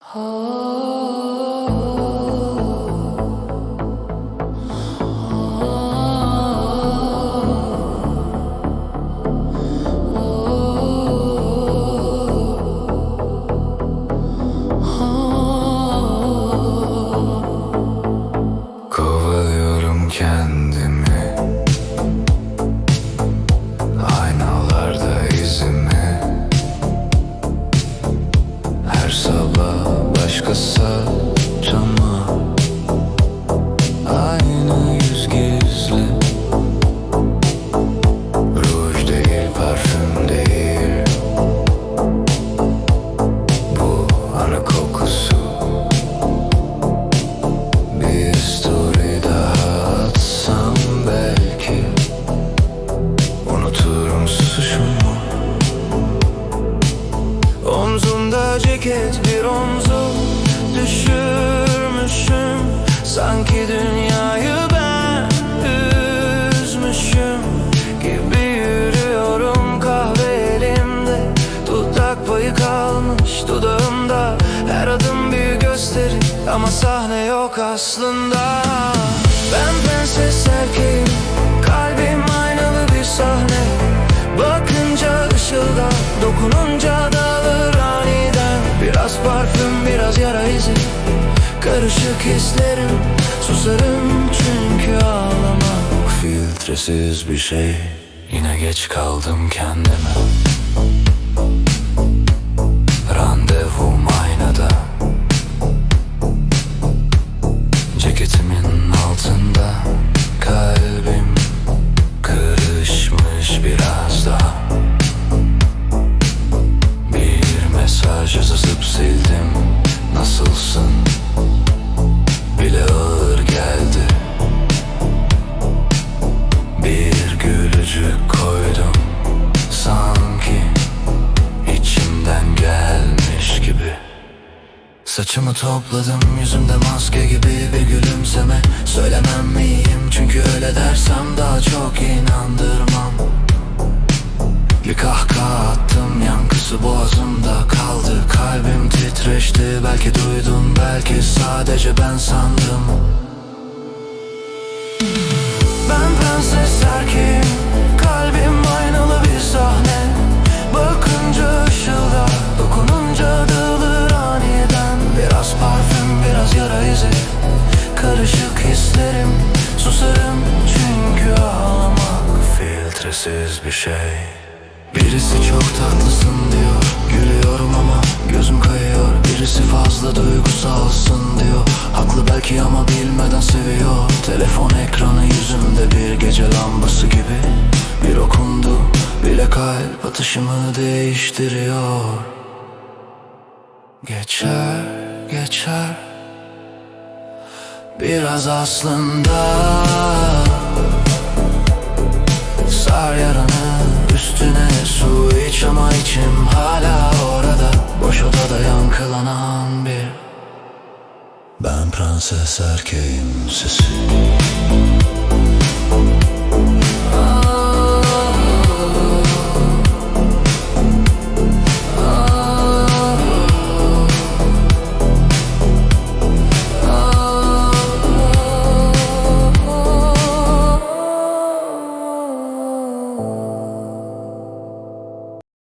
oh. Her sabah başka saç ceket bir omzu düşürmüşüm. Sanki dünyayı ben üzmüşüm Gibi yürüyorum kahve elimde Dudak payı kalmış dudağımda. Her adım bir gösteri ama sahne yok aslında. Ben prenses Karışık hislerim Susarım çünkü ağlamak. Filtresiz bir şey. Yine geç kaldım kendime Saçımı topladım yüzümde maske gibi bir gülümseme. Söylemem miyim? Çünkü öyle dersem daha çok inandırmam. Bir kahkaha attım yankısı boğazımda kaldı. Kalbim titreşti belki duydun belki sadece ben sandım. Ben prenses erkeğim Filtresiz bir şey. Birisi çok tatlısın diyor. Gülüyorum ama gözüm kayıyor. Birisi fazla duygusalsın diyor. Haklı belki ama bilmeden seviyor. Telefon ekranı yüzümde bir gece lambası gibi. Bir okundu bile kalp atışımı değiştiriyor. Geçer geçer. Biraz aslında Sar yaranı üstüne su iç ama içim hala orada. Boş odada yankılanan bir Ben prenses erkeğim sesi